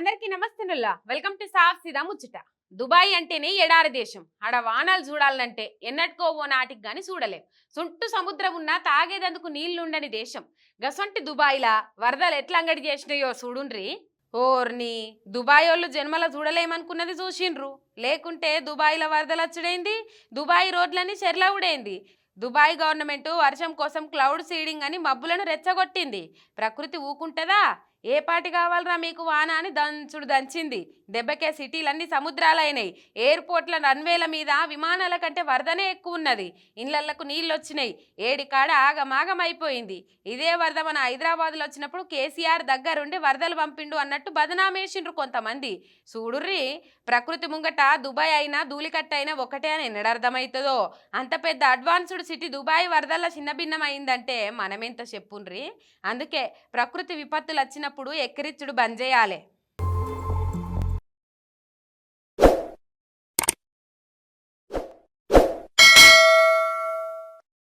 మిత్రుల్లా welcome to సాఫ్ సీదా ముచ్చట. దుబాయ్ అంటేనే ఎడారి దేశం. ఆడ వానాలు చూడాలంటే ఎన్నటికో ఓ నాటికి గాని చూడలేం. సుంటు సముద్రం ఉన్నా తాగేదందుకు నీళ్ళుండని దేశం. గసొంటి దుబాయ్లా వరదలు ఎట్లా అంగడి చేసినాయో చూడుండ్రి? ఓర్ని దుబాయ్ వాళ్ళు జన్మల చూడలేమనుకున్నది చూసిండ్రు. లేకుంటే దుబాయ్లో వరదలు వచ్చుడైంది దుబాయ్ రోడ్లని చెర్లవుడైంది? దుబాయ్ గవర్నమెంట్ వర్షం కోసం క్లౌడ్ సీడింగ్ అని మబ్బులను రెచ్చగొట్టింది. ప్రకృతి ఊకుంటదా? ఏ పాటి కావాలరా మీకు వాన అని దంచుడు దంచింది. దెబ్బకే సిటీలన్నీ సముద్రాలైనాయి. ఎయిర్పోర్ట్ల రన్వేల మీద విమానాల కంటే వరదనే ఎక్కువ ఉన్నది ఇళ్ళలకు నీళ్ళు వచ్చినాయి ఏడికాడ ఆగమాగం అయిపోయింది ఇదే వరద మన హైదరాబాద్లో వచ్చినప్పుడు కేసీఆర్ దగ్గరుండి వరదలు పంపిండు అన్నట్టు బదనామేసిండ్రు కొంతమంది. చూడుర్రి ప్రకృతి ముంగట దుబాయ్ అయినా ధూళికట్ట అయినా ఒకటే అని ఎన్నడర్థమవుతుందో అంత పెద్ద అడ్వాన్స్డ్ సిటీ దుబాయ్ వరదల చిన్నభిన్నమైందంటే మనమెంత చెప్పుండ్రి? అందుకే ప్రకృతి విపత్తులు వచ్చిన వచ్చినప్పుడు ఎక్కిరిచ్చుడు బంద్ చేయాలి